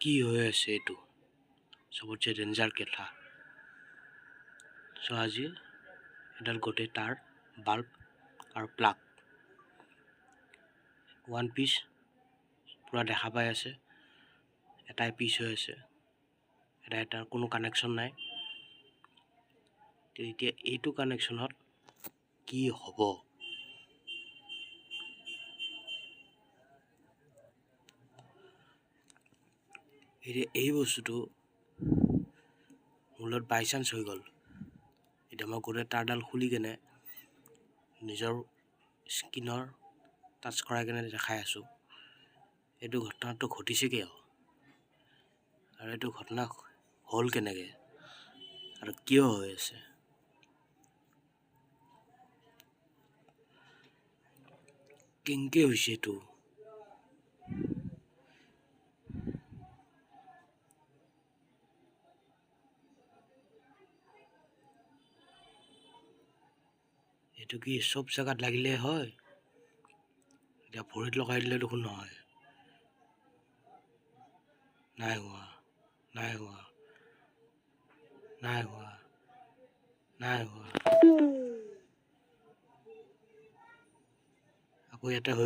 কি হৈ আছে এইটো চবতছে ডেঞ্জাৰ কথা? চ' আজি, এডাল গোটেই তাৰ বাল্ব আৰু প্লাগ। ওৱান পিচ, পূৰা দেখা পাই আছে। এটাই পিচ হৈ আছে। এটা এটাৰ কোনো কানেকশ্যন নাই। এতিয়া এইটো কানেকশ্যনত কি হ'ব? এতিয়া এই বস্তুটো মোৰ লগত বাই চান্স হৈ গ'ল। এতিয়া মই গোটেই তাৰডাল খুলি কেনে নিজৰ স্কিনৰ টাচ কৰাই কেনে দেখাই আছোঁ। এইটো ঘটনাটো ঘটিছে কিয় আৰু এইটো ঘটনা হ'ল কেনেকৈ? আৰু কিয় হৈ আছে? কেনেকৈ হৈছে এইটো? এইটো কি চব জেগাত লাগিলে হয়? এতিয়া ভৰিত লগাই দিলে দেখোন নহয়। নাই হোৱা নাই হোৱা নাই হোৱা নাই হোৱা। আকৌ ইয়াতে হৈ